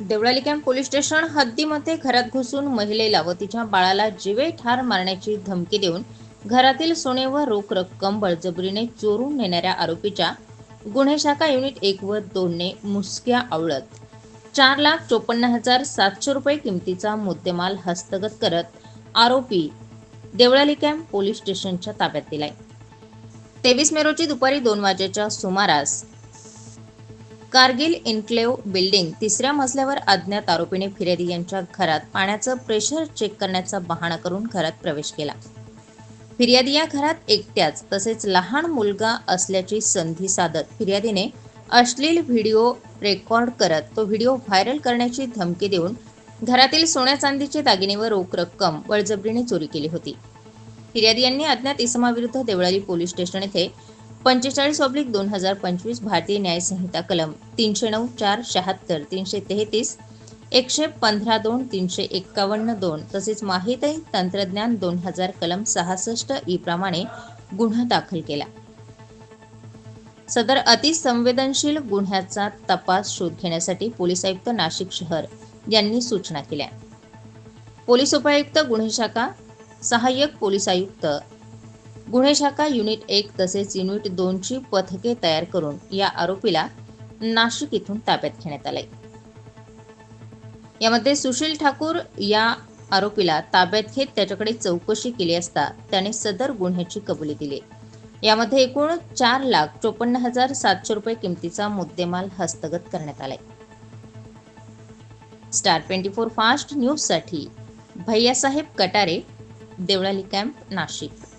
Deolali camp police station हद्दीमध्ये घरात घुसून महिलेला व तिच्या बाळाला जीवे ठार मारण्याची धमकी देऊन घरातील सोने व रोख रक्कम बळजबरीने चोरून नेणाऱ्या आरोपीच्या गुन्हे शाखा युनिट एक व दोनने मुसक्या आवळत. चार लाख चोपन्न हजार सातशे रुपये किमतीचा मुद्देमाल हस्तगत करत आरोपी देवळाली कॅम्प पोलीस स्टेशनच्या ताब्यात दिलाय. तेवीस मे रोजी दुपारी दोन वाजेच्या सुमारास कारगिल इन्क्लेव बिल्डिंग तिसऱ्या मजल्यावर अज्ञात आरोपीने फिर्यादी यांच्या घरात पाण्याचं प्रेशर चेक करण्याचा बहाणा करून घरात प्रवेश केला. फिर्यादी या घरात एकट्याच तसेच लहान मुलगा असल्याची संधी साधत फिर्यादीने अश्लील व्हिडिओ रेकॉर्ड करत तो व्हिडिओ व्हायरल करण्याची धमकी देऊन घरातील सोन्या चांदीचे दागिने व रोख रक्कम बळजबरीने चोरी केली होती. फिर्यादी यांनी अज्ञात इसमाविरुद्ध देवळाली पोलीस स्टेशन येथे पंचेचाळीस ऑब्लिक दोन हजार पंचवीस भारतीय न्यायसंहिता कलम तीनशे नऊ चार शहात्तर तीनशे तेहतीस एकशे पंधरा दोन तीनशे एक्कावन्न दोन तसेच माहिती तंत्रज्ञान दोन हजार कलम सहासष्ट ई प्रमाणे गुन्हा दाखल केला. सदर अतिसंवेदनशील गुन्ह्याचा तपास शोध घेण्यासाठी पोलीस आयुक्त नाशिक शहर यांनी सूचना केल्या. पोलीस उपायुक्त गुन्हे शाखा सहाय्यक पोलीस आयुक्त गुन्हे शाखा युनिट एक तसेच युनिट दोनची पथके तयार करून या आरोपीला नाशिक इथून ताब्यात घेण्यात आले यामध्ये सुशील ठाकूर या आरोपीला ताब्यात घेत त्याच्याकडे चौकशी केली असता त्याने सदर गुन्ह्याची कबुली दिली. यामध्ये एकूण चार लाख चोपन्न हजार सातशे रुपये किमतीचा मुद्देमाल हस्तगत करण्यात आलाय. स्टार ट्वेंटी फोर फास्ट न्यूजसाठी भैयासाहेब कटारे देवळाली कॅम्प नाशिक.